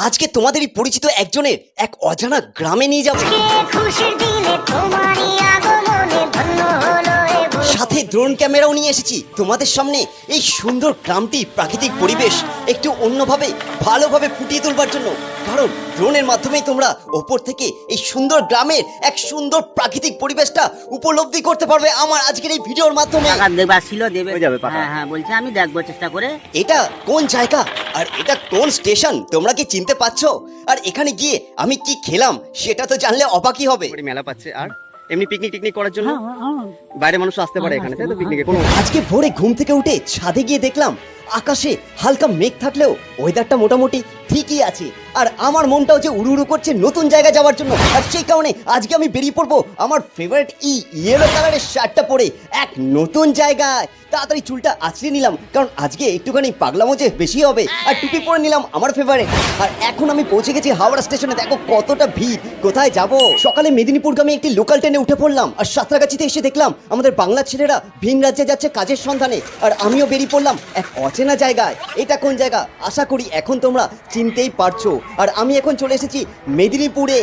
আজকে তোমাদেরই পরিচিত একজনের এক অজানা গ্রামে নিয়ে যাব। খুশির দিনে তোমারই আগমনে ধন্য ড্রোন ক্যামেরাও নিয়ে এসেছি। তোমাদের সামনে এই সুন্দর গ্রামটি প্রাকৃতিক পরিবেশ একটু অন্যভাবে ভালোভাবে ফুটিয়ে তুলবার জন্য। কারণ ড্রোনের মাধ্যমেই তোমরা ওপর থেকে এই সুন্দর গ্রামের এক সুন্দর প্রাকৃতিক পরিবেশটা উপলব্ধি করতে পারবে আমার আজকের এই ভিডিওর মাধ্যমে। দেবার ছিল দেবে। যাবে হ্যাঁ হ্যাঁ বলছি আমি দেখব চেষ্টা করে। এটা কোন জায়গা? আর এটা কোন স্টেশন? তোমরা কি চিনতে পারছ? আর এখানে গিয়ে আমি কি খেলাম সেটা তো জানলে অবাকই হবে। মেলা পাচ্ছে আর? এমনি পিকনিক টিকনিক করার জন্য? হ্যাঁ, বাইরে মানুষ আসতে পারে এখানে তাই তো পিকনিকে কোনো আজকে ভোরে ঘুম থেকে উঠে ছাদে গিয়ে দেখলাম আকাশে হালকা মেঘ থাকলেও ওয়েদারটা মোটামুটি ঠিকই আছে। আর আমার মনটাও যে উড়ু উড়ু করছে নতুন জায়গা যাওয়ার জন্য, আর সেই কারণে আজকে আমি বেরিয়ে পড়ব আমার ফেভারিট ই ইয়েলো কালারের শার্টটা পরে এক নতুন জায়গায়। তাড়াতাড়ি চুলটা আছড়ে নিলাম, কারণ আজকে একটুখানি পাগলামো যে বেশি হবে, আর টুপি পরে নিলাম আমার ফেভারিট আর এখন আমি পৌঁছে গেছি হাওড়া স্টেশনে দেখো কতটা ভিড়, কোথায় যাব? সকালে মেদিনীপুরগামী একটি লোকাল ট্রেনে উঠে পড়লাম, আর সাঁতরাগাছিতে এসে দেখলাম আমাদের বাংলার ছেলেরা ভিন রাজ্যে যাচ্ছে কাজের সন্ধানে, আর আমিও বেরিয়ে পড়লাম এক অচেনা জায়গায়। এটা কোন জায়গা? আশা করি এখন তোমরা চিনতেই পারছ। আর আমি এখন চলে এসেছি মেদিনীপুরে।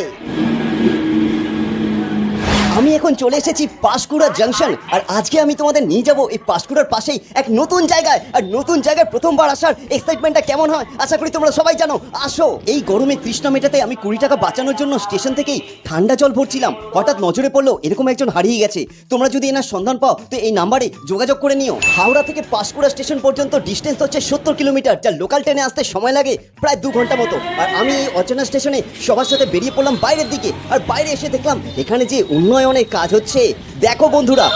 আমি এখন চলে এসেছি পাঁশকুড়া জাংশন আর আজকে আমি তোমাদের নিয়ে যাব এই পাঁশকুড়ার পাশেই এক নতুন জায়গায়, আর নতুন জায়গায় প্রথমবার আসার এক্সাইটমেন্টটা কেমন হয়, আশা করি তোমরা সবাই জানো। আসো, এই গরমে তৃষ্ণা মেটাতে আমি কুড়ি টাকা বাঁচানোর জন্য স্টেশন থেকেই ঠান্ডা জল ভরছিলাম, হঠাৎ নজরে পড়ল এরকম একজন হারিয়ে গেছে। তোমরা যদি এনার সন্ধান পাও, তো এই নাম্বারে যোগাযোগ করে নিও। হাওড়া থেকে পাঁশকুড়া স্টেশন পর্যন্ত ডিস্টেন্স হচ্ছে সত্তর কিলোমিটার, যা লোকাল ট্রেনে আসতে সময় লাগে প্রায় দু ঘণ্টা মতো। আর আমি এই অচেনা স্টেশনে সবার সাথে বেরিয়ে পড়লাম বাইরের দিকে, আর বাইরে এসে দেখলাম এখানে যে উন্নয়নের কাজ হচ্ছে। দেখো বন্ধুরা,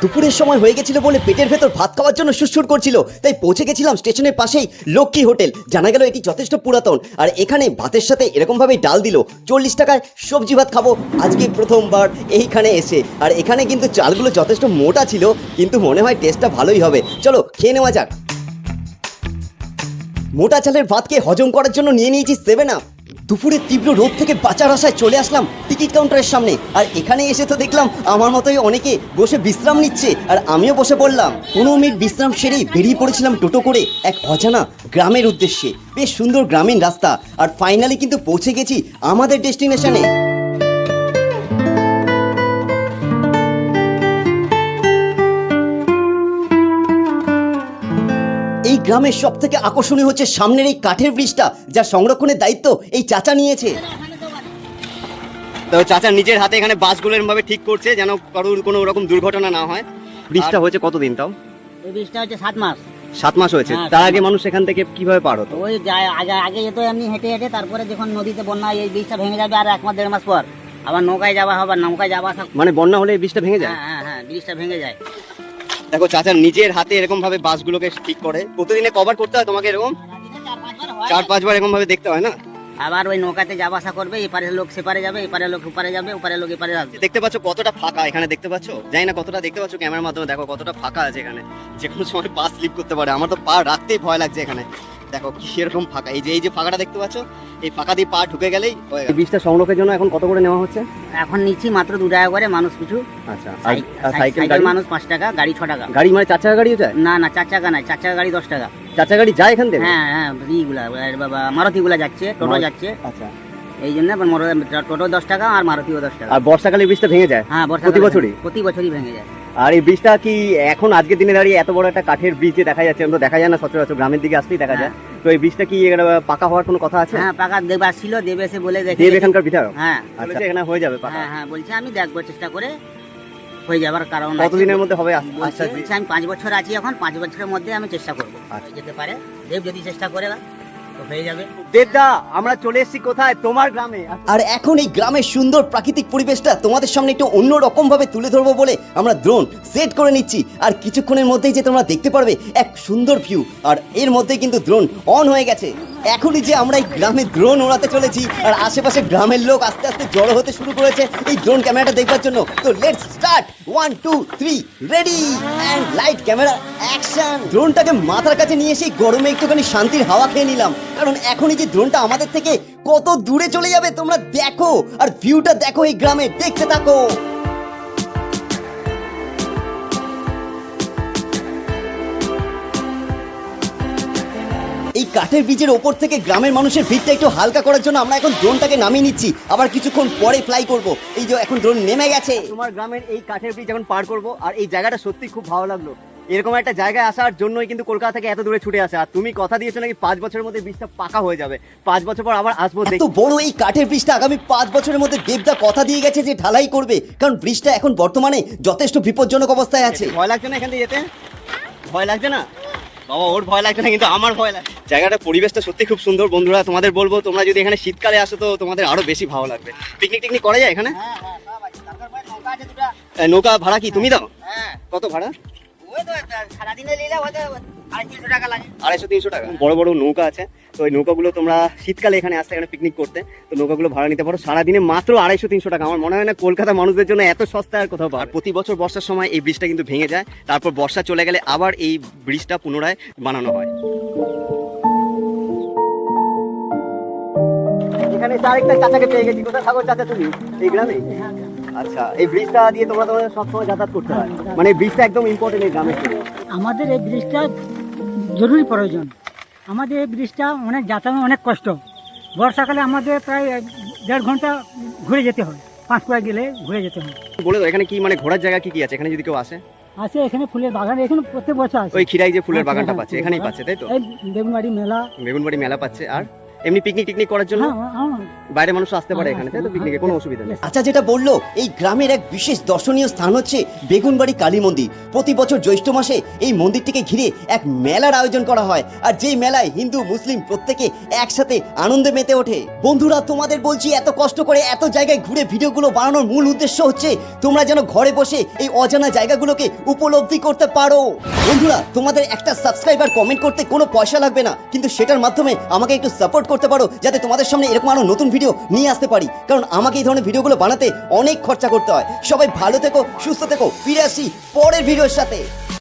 দুপুরের সময় হয়ে গেছিল বলে পেটের ভেতর ভাত খাওয়ার জন্য সুরসুর করছিল। তাই পৌঁছে গেছিলাম স্টেশনের পাশেই লক্ষ্মী হোটেল। জানা গেল এটি যথেষ্ট পুরাতন। আর এখানে ভাতের সাথে এরকমভাবেই ডাল দিল। চল্লিশ টাকায় সবজি ভাত খাব। আজকে প্রথমবার এইখানে এসে। আর এখানে কিন্তু চালগুলো যথেষ্ট মোটা ছিল, কিন্তু মনে হয় টেস্টটা ভালোই হবে। চলো, খেয়ে নেওয়া যাক। মোটা চালের ভাতকে হজম করার জন্য নিয়ে নিয়েছি সেভেন আপ দুপুরে তীব্র রোদ থেকে বাঁচার আশায় চলে আসলাম টিকিট কাউন্টারের সামনে। আর এখানে এসে তো দেখলাম আমার মতোই অনেকে বসে বিশ্রাম নিচ্ছে, আর আমিও বসে পড়লাম। পনেরো মিনিট বিশ্রাম সেরেই বেরিয়ে পড়েছিলাম টোটো করে এক অজানা গ্রামের উদ্দেশ্যে। বেশ সুন্দর গ্রামীণ রাস্তা, আর ফাইনালি কিন্তু পৌঁছে গেছি আমাদের ডেস্টিনেশনে গ্রামের সব থেকে আকর্ষণীয় হচ্ছে সামনের এই কাঠের ব্রিজটা যা সংরক্ষণের দায়িত্ব এই চাচা নিয়েছে। তো চাচা নিজের হাতে এখানে বাসগুলো এরকম ভাবে ঠিক করছে যেন কারোর কোনো রকম দুর্ঘটনা না হয়। ব্রিজটা হয়েছে কতদিন তাও? ওই বীজটা হচ্ছে সাত মাস। সাত মাস হয়েছে। হ্যাঁ, তার আগে মানুষ এখান থেকে কীভাবে পার হতো? ওই যায় আগে আগে যেত এমনি হেঁটে হেঁটে তারপরে যখন নদীতে বন্যা হয়, এই বীজটা ভেঙে যাবে আর এক মাস দেড় মাস পর। আবার নৌকায় যাওয়া হবে নৌকায় যাওয়া মানে বন্যা হলে এই ব্রিজটা ভেঙে যায়? হ্যাঁ হ্যাঁ হ্যাঁ ব্রিজটা ভেঙে যায়। দেখো চাচা নিজের হাতে এরকম ভাবে বাসগুলোকে ঠিক করে। প্রতিদিনে কভার করতে হয় তোমাকে এরকম? চার পাঁচবার এরকম ভাবে দেখতে হয় না? আবার ওই নৌকাতে যাওয়া আসা করবে এপারের লোক সেপারে যাবে এপারে লোক ওপারে যাবে ওপারে লোক এপারে যাবে। দেখতে পাচ্ছ কতটা ফাঁকা এখানে দেখতে পাচ্ছ? জানি না কতটা দেখতে পাচ্ছ ক্যামেরার মাধ্যমে দেখো কতটা ফাঁকা আছে এখানে। যে কোনো সময় পা স্লিপ করতে পারে আমার তো পা রাখতেই ভয় লাগছে এখানে। দেখো কি এরকম ফাঁকা। এই যে এই যে ফাঁকাটা দেখতে পাচ্ছ এই ফাঁকা দিয়ে পা ঢুকে গেলেই এই বীজটা সংরক্ষের জন্য এখন কত করে নেওয়া হচ্ছে? এখন নিচ্ছি মাত্র দু টাকা করে মানুষ পিছু আচ্ছা সাই- সাই- সাইকেল মানুষ পাঁচ টাকা গাড়ি ছ টাকা। গাড়ি মানে চার চাকা গাড়িও যায় না না চার চাকা নাই চার চাকা গাড়ি দশ টাকা। চার চাকা গাড়ি যায় এখান থেকে? হ্যাঁ হ্যাঁ ইগুলা বাবা মারুতিগুলা যাচ্ছে টোটো যাচ্ছে। আচ্ছা। এই জন্য টোটো দশ টাকা আর মারুতিও দশ টাকা। আর বর্ষাকালে বীজটা ভেঙে যায়? হ্যাঁ বর্ষা প্রতি বছরই? প্রতি বছরই ভেঙে যায়। আর এই ব্রিজটা কি এখন আজকের দিনে দাঁড়িয়ে এত বড় একটা কাঠের ব্রিজ দেখা যাচ্ছে আমরা তো দেখা যায় না সচরাচর গ্রামের দিকে আসলেই দেখা যায়। তো এই ব্রিজটা কি পাকা হওয়ার কোনো কথা আছে? হ্যাঁ পাকা দেবার ছিল দেবে এসে বলে দেখে দেব এখানকার বিধায়ক? হ্যাঁ। আচ্ছা এখানে হয়ে যাবে পাকা। হ্যাঁ হ্যাঁ বলছি আমি দেখব চেষ্টা করে হয়ে যাবার কারণ। কতদিনের মধ্যে হবে? আস্তে আমি পাঁচ বছর আছি এখন পাঁচ বছরের মধ্যে আমি চেষ্টা করব। আচ্ছা। যেতে পারে দেব যদি চেষ্টা করে হয়ে যাবে। দেবদা আমরা চলে এসেছি কোথায়? তোমার গ্রামে। আর এখন এই গ্রামের সুন্দর প্রাকৃতিক পরিবেশটা তোমাদের সামনে একটু অন্য রকম ভাবে তুলে ধরবো বলে আমরা ড্রোন সেট করে নিচ্ছি। আর কিছুক্ষণের মধ্যেই যে তোমরা দেখতে পারবে এক সুন্দর ভিউ আর এর মধ্যে কিন্তু দ্রোন অন হয়ে গেছে। এখনই যে আমরা এই গ্রামে ড্রোন ওড়াতে চলেছি, আর আশেপাশে গ্রামের লোক আস্তে আস্তে জড়ো হতে শুরু করেছে এই ড্রোন ক্যামেরাটা দেখবার জন্য। তো let's start one two three ready and light camera action ড্রোনটাকে মাথার কাছে নিয়ে এসে গরমে একটুখানি শান্তির হাওয়া খেয়ে নিলাম। কারণ এখনই যে ড্রোনটা আমাদের থেকে কত দূরে চলে যাবে তোমরা দেখো। আর ভিউটা দেখো এই গ্রামে, দেখতে থাকো। এই কাঠের ব্রিজের ওপর থেকে গ্রামের মানুষের ভিড়টা একটু হালকা করার জন্য আমরা এখন ড্রোনটাকে নামিয়ে নিচ্ছি। আবার কিছুক্ষণ পরে ফ্লাই করব। এই যে এখন ড্রোন নেমে গেছে। তোমার গ্রামের এই কাঠের ব্রিজ এখন পার করব আর এই জায়গাটা সত্যি খুব ভালো লাগল। এরকম একটা জায়গায় আসার জন্যই কিন্তু কলকাতা থেকে এত দূরে ছুটে আসে। আর তুমি কথা দিয়েছ নাকি পাঁচ বছরের মধ্যে ব্রিজটা পাকা হয়ে যাবে। পাঁচ বছর পর আবার আসব দেখি। বড় এই কাঠের ব্রিজটা আগামী পাঁচ বছরের মধ্যে দেবদা কথা দিয়ে গেছে যে ঢালাই করবে। কারণ ব্রিজটা এখন বর্তমানে যথেষ্ট বিপজ্জনক অবস্থায় আছে। ভয় লাগছে না এখান থেকে যেতে? ভয় লাগছে না? বাবা ওর ভয় লাগছে না কিন্তু আমার ভয় লাগে জায়গাটা পরিবেশটা সত্যি খুব সুন্দর। বন্ধুরা তোমাদের বলব তোমরা যদি এখানে শীতকালে আসো তো তোমাদের আরও বেশি ভালো লাগবে। পিকনিক টিকনিক করা যায় এখানে? হ্যাঁ হ্যাঁ পড়ে নৌকা ভাড়া কি? তুমি দাও? হ্যাঁ। কত ভাড়া? সারাদিনে নিলে হয়তো আড়াই টাকা লাগে। আড়াইশো তিনশো টাকা। বড় বড় নৌকা আছে। তো ওই নৌকাগুলো তোমরা শীতকালে এখানে আসতে এখানে পিকনিক করতে। তো নৌকাগুলো ভাড়া নিতে পারো। সারাদিনে মাত্র আড়াইশো তিনশো টাকা। আমার মনে হয় না কলকাতা মানুষদের জন্য এত সস্তা আর কোথাও পাওয়া প্রতি বছর বর্ষার সময় এই ব্রিজটা কিন্তু ভেঙে যায়। তারপর বর্ষা চলে গেলে আবার এই ব্রিজটা পুনরায় বানানো হয়। এখানে আরেকটা চাচাকে পেয়ে গেছি। কোথায় থাকো চাচা তুমি? এই গ্রামে? আচ্ছা এই ব্রিজটা দিয়ে তোমরা তোমাদের সবসময় যাতায়াত করতে হয়। মানে ব্রিজটা একদম ইম্পর্টেন্ট এই গ্রামের জন্য। আমাদের এই ব্রিজটা জরুরি প্রয়োজন। আমাদের এই ব্রিজটা অনেক যাতায়াত অনেক কষ্ট। বর্ষাকালে আমাদের প্রায় দেড় ঘণ্টা ঘুরে যেতে হয়। পাঁচকুড়া গেলে ঘুরে যেতে হয়। বলে দাও এখানে কি মানে ঘোরার জায়গা কি কি আছে? এখানে যদি কেউ আসে? আছে এখানে ফুলের বাগান এখানে প্রত্যেক বছর আছে ওই খিরাই যে ফুলের হ্যাঁ, বাগানটা পাচ্ছে এখানেই পাচ্ছে তাই তো? এই বেগুনবাড়ি মেলা। বেগুনবাড়ি মেলা পাচ্ছে আর? এমনি পিকনিক টিকনিক করার জন্য? হ্যাঁ হ্যাঁ। বাইরে মানুষ আসতে পারে হ্যাঁ, এখানে তাই তো হ্যাঁ, পিকনিকে কোনো অসুবিধা নেই। আচ্ছা যেটা বলল এই গ্রামের এক বিশেষ দর্শনীয় স্থান হচ্ছে বেগুনবাড়ি কালী মন্দির। প্রতি বছর জ্যৈষ্ঠ মাসে এই মন্দিরটিকে ঘিরে এক মেলার আয়োজন করা হয় আর যেই মেলায় হিন্দু মুসলিম প্রত্যেকে একসাথে আনন্দে মেতে ওঠে। বন্ধুরা তোমাদের বলছি এত কষ্ট করে এত জায়গায় ঘুরে ভিডিওগুলো বানানোর মূল উদ্দেশ্য হচ্ছে তোমরা যেন ঘরে বসে এই অজানা জায়গাগুলোকে উপলব্ধি করতে পারো। বন্ধুরা তোমাদের একটা সাবস্ক্রাইবার কমেন্ট করতে কোনো পয়সা লাগবে না কিন্তু সেটার মাধ্যমে আমাকে একটু সাপোর্ট করতে পারো, যাতে তোমাদের সামনে এরকম আরও নতুন ভিডিও নিয়ে আসতে পারি। কারণ আমাকে এই ধরনের ভিডিওগুলো বানাতে অনেক খরচা করতে হয়। সবাই ভালো থেকো, সুস্থ থেকো, ফিরে আসি পরের ভিডিওর সাথে।